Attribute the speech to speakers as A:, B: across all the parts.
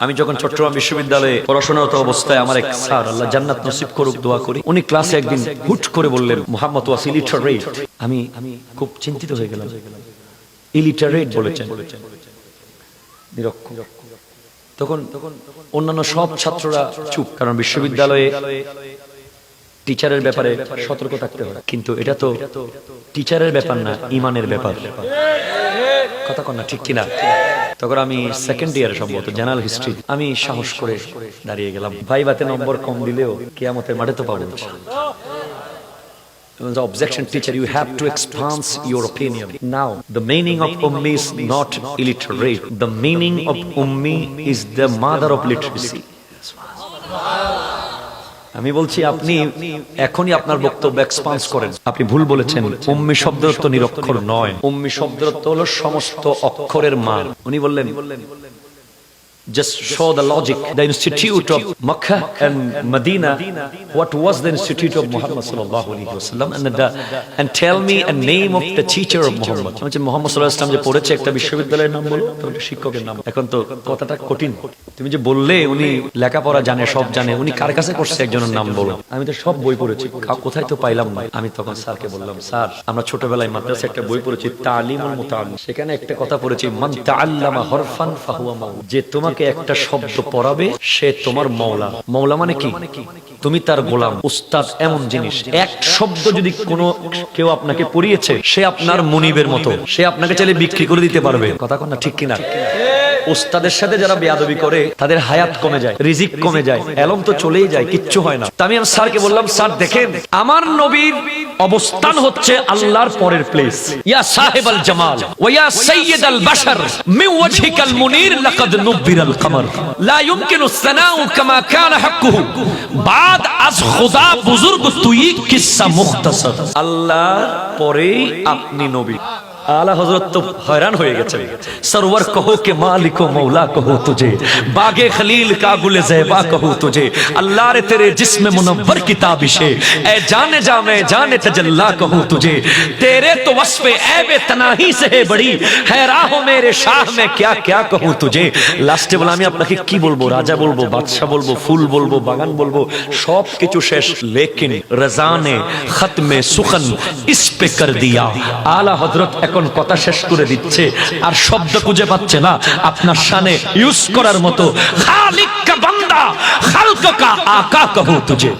A: আমি যখন চট্টগ্রাম বিশ্ববিদ্যালয়ে পড়াশোনারত অবস্থায় আমার এক স্যার আল্লাহ জান্নাত নসিব করুক দোয়া করি উনি ক্লাসে একদিন হুট করে বললেন মোহাম্মদ ওয়াস ইলিটারেট আমি আমি খুব চিন্তিত হয়ে গেলাম। ইলিটারেট বলেছেন। তখন অন্যান্য সব ছাত্ররা চুপ কারণ বিশ্ববিদ্যালয়ে টিচারের ব্যাপারে সতর্ক থাকতে হয়। কিন্তু এটা তো টিচারের ব্যাপার না ইমানের ব্যাপার। কথা কন না ঠিক কিনা? তখন আমি সেকেন্ড ইয়ারে সম্ভবত জেনারেল হিস্ট্রি আমি সাহস করে দাঁড়িয়ে গেলাম ভাই বাতে নম্বর কম দিলেও কেয়ামতের মাঠে তো পাবো The objection teacher, you have to expand your opinion. Now, the meaning of ummi is not illiterate. The meaning of ummi is the mother of literacy. আমি বলছি, আপনি এখনই আপনার বক্তব্য এক্সপান্স করেন। আপনি ভুল বলেছেন। উম্মি শব্দ তো নিরক্ষর নয়। উম্মি শব্দ তো হলো সমস্ত অক্ষরের মান। উনি বললেন just show the logic. The institute of makkah and medina what was the institute of muhammad sallallahu wasallam and the, and tell me a name of the teacher of muhammad. আমি বলছি, মোহাম্মদ যে পড়েছে একটা বিশ্ববিদ্যালয়ের নাম বলো। তো একটা শিক্ষকের নাম। এখন তো কথাটা কঠিন। তুমি যে বললে উনি লেখাপড়া জানে সব জানে উনি কার কাছে করছে একজনের নাম বলো? আমি তো সব বই পড়েছি। কোথায় তো পাইলাম না। আমি তখন স্যারকে বললাম স্যার আমরা ছোটবেলায় মাদ্রাসা একটা বই পড়েছি তালিমুল মুতাআল্লিম। সেখানে একটা কথা পড়েছি মান তাআল্লামা হরফান ফাহুয়া মাওলা যে তোমাকে একটা শব্দ পড়াবে, সে তোমার মওলা। মওলা মানে কি? তুমি তার গোলাম, উস্তাদ, এমন জিনিস। এক শব্দ যদি কোনো কেউ আপনাকে পড়িয়েছে, সে আপনার মুনিবের মতো। সে আপনাকে চাইলে বিক্রি করে দিতে পারবে। কথা কন না, ঠিক কিনা? ওস্তাদের সাথে যারা বেয়াদবি করে, তাদের হায়াত কমে যায়, রিজিক কমে যায়, এলম তো চলেই যায়, কিচ্ছু হয় না। আমি আমার স্যারকে বললাম, স্যার, দেখেন, আমার নবীর অবস্থান হচ্ছে আল্লাহর পরের প্লেস ইয়া সাহেব আল জামাল, ওয়া ইয়া সাইয়্যিদ আল বাশার, মিন মুনির, লাকাদ নুবিরাল কমর। লা ইমকিনু সানাউ কামা কানা হাক্কুহু। বাদ আজ খোদা বুজুর্গ তুই কিসসা মুখতাসার। আল্লাহর পরেই আপনি নবী। आला हजरत तो हैरान हो गए सरवर कहो के मालिक व मौला कहो तुझे बागे खलील का गुल जैबा कहो तुझे अल्लाह रे तेरे जिस्म मुनव्वर किताबिशे ए जाने जा मैं जाने तजल्ला कहो तुझे तेरे तो वस्फे ऐबे तनाही से है बड़ी है राहो मेरे शाह में क्या क्या कहूँ तुझे লাস্টে বলে আমি আপনাকে কি বলবো রাজা বলবো বাদশা বলবো ফুল বলবো বাগান বলবো সব কিছু শেষ লেকিন রাজানে খতমে সুখন ইস পে কর দিয়া আলা হযরত এখন কথা শেষ করে দিচ্ছে, আর শব্দ খুঁজে পাচ্ছে না, আপনার শানে ইউজ করার মতো খালিক কা বান্দা খালক কা আকা কহু তুঝে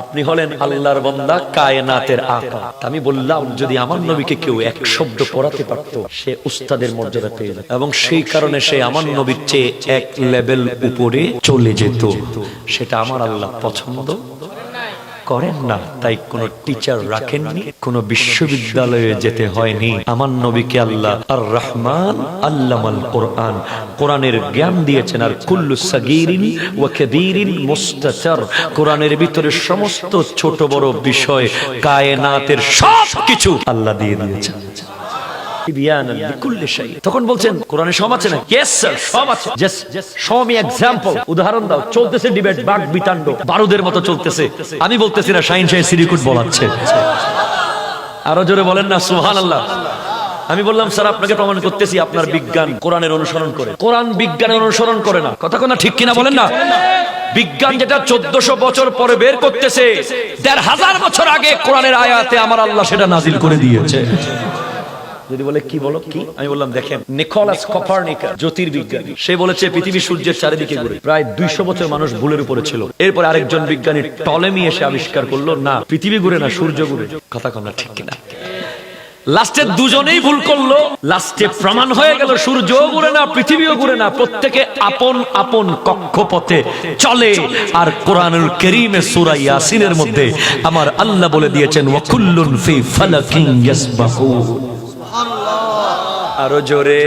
A: আপনি হলেন আল্লাহর বান্দা, কায়নাতের আকা। আমি বললাম, যদি আমার নবীকে কেউ এক শব্দ পড়াতে পারত, সে উস্তাদের মর্যাদা পেয়ে যেত। এবং সেই কারণে সে আমার নবীর চেয়ে এক লেভেল উপরে চলে যেত। সেটা আমার আল্লাহ পছন্দ। করেন না, তাই কোন টিচার রাখেননি, কোন বিশ্ববিদ্যালয়ে যেতে হয়নি আমার নবীকে আল্লাহ আর রহমান আল্লামাল কোরআন, কোরআনের জ্ঞান দিয়েছেন, আর কুল্লু সাগিরিন ও মুস্তাচার, কোরআনের ভিতরে সমস্ত ছোট বড় বিষয়, কায়নাতের সব কিছু আল্লাহ দিয়ে দিয়েছেন। তখন বলছেন কোরআনে সব আছে না ইয়েস স্যার সব আছে। জাস্ট শো মি এক্সাম্পল উদাহরণ দাও চলতেছে ডিবেট বাক বিতান্ড বারুদের মতো চলতেছে। আমি বলতেছি না শাইন শাহ সিরিকুট বলাচ্ছে। আরও জোরে বলেন না সুবহানাল্লাহ। আমি বললাম স্যার আপনাকে প্রমাণ করতেছি আপনার বিজ্ঞান কোরআনের অনুসরণ করে। কোরআন বিজ্ঞানের অনুসরণ করে না। কথা কোনা ঠিক কিনা বলেন না? বিজ্ঞান যেটা চোদ্দশো বছর পরে বের করতেছে দেড় হাজার বছর আগে কোরআনের আয়াতে আমার আল্লাহ সেটা নাজিল করে দিয়েছে। যদি বলে, কি বলো, কি? আমি বললাম, দেখেন, নিকোলাস কপার্নিকা জ্যোতির্বিজ্ঞানী। সে বলেছে পৃথিবী সূর্যের চারিদিকে ঘুরে প্রায় দুইশো বছর মানুষ ভুলের উপরে ছিল। এরপর আরেকজন বিজ্ঞানী টলেমি এসে আবিষ্কার করল, না, পৃথিবী ঘুরে না, সূর্য ঘুরে। কথা কম ঠিক কিনা? লাস্টে দুজনেই ভুল করল। লাস্টে প্রমাণ হয়ে গেল, সূর্যও ঘুরে না, পৃথিবীও ঘুরে না। প্রত্যেকে আপন আপন কক্ষপথে চলে। আর কোরআনুল করিমে সূরা ইয়াসিনের মধ্যে আমার আল্লাহ বলে দিয়েছেন ওয়াকুল্লুন ফি ফালাকিন ইয়াসবাহুন। আরও জোরে।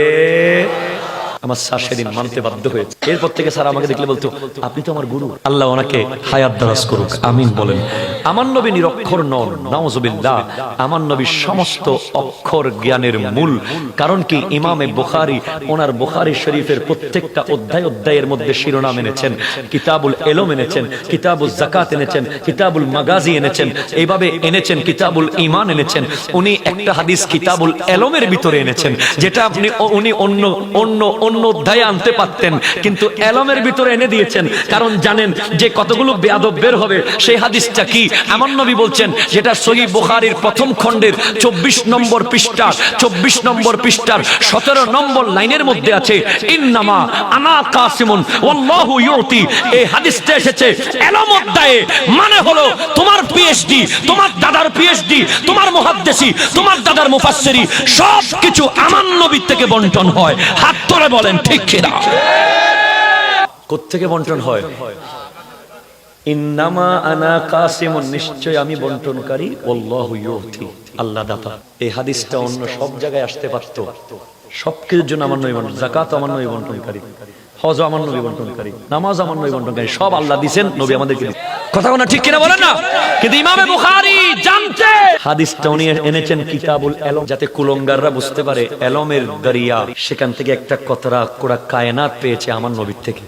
A: আমার স্যার সেদিন মানতে বাধ্য হয়েছে। এরপর থেকে স্যার আমাকে দেখলে বলতো, আপনি তো আমার গুরু। আল্লাহ ওনাকে হায়াত দারাজ করুক। আমিন বলেন। আমার নবী নিরক্ষর নন, নাউজুবিল্লাহ। আমার নবী সমস্ত অক্ষর জ্ঞানের মূল। কারণ কি ইমামে বুখারী ওনার বুখারী শরীফের প্রত্যেকটা অধ্যায় অধ্যায়ের মধ্যে শিরোনাম এনেছেন, কিতাবুল এলম এনেছেন, কিতাবুল জাকাত এনেছেন, কিতাবুল মাগাজি এনেছেন এইভাবে এনেছেন কিতাবুল ইমান এনেছেন। উনি একটা হাদিস কিতাবুল এলমের ভিতরে এনেছেন, যেটা আপনি উনি অন্য অন্য অন্য অধ্যায়ে আনতে পারতেন, কিন্তু এলমের ভিতরে এনে দিয়েছেন। কারণ জানেন যে কতগুলো বেয়াদব বের হবে, সেই হাদিসটা কি? এমন নবী বলছেন যেটা সহি বুখারীর প্রথম খণ্ডের চব্বিশ নম্বর পৃষ্ঠার, চব্বিশ নম্বর পৃষ্ঠার সতেরো নম্বর লাইনের মধ্যে আছে, ইন্নামা আনা কাসিমুন, ওয়াল্লাহু ইউতি। এই হাদিসটা এসেছে মানে হলো তোমার পিএইচডি তোমার দাদার পিএইচডি তোমার মুহাদ্দিসি, তোমার দাদার মুফাসসিরি সব কিছু আমার নবীর থেকে বন্টন হয়। হাত ধরে বলেন, ঠিক কিনা? কোত্থেকে বন্টন হয়? আমি বন্টনকারী। সব জায়গায় আসতে পারতো। আমার বন্টনকারী নামাজ বন্টনকারী, সব আল্লাহ নবী কথা না কিন্তু এনেছেন কিতাবুল এলম, যাতে কুলঙ্গাররা বুঝতে পারে, এলমের দরিয়া, সেখান থেকে একটা কতরা কোরা কায়নাত পেয়েছে আমার নবীর থেকে।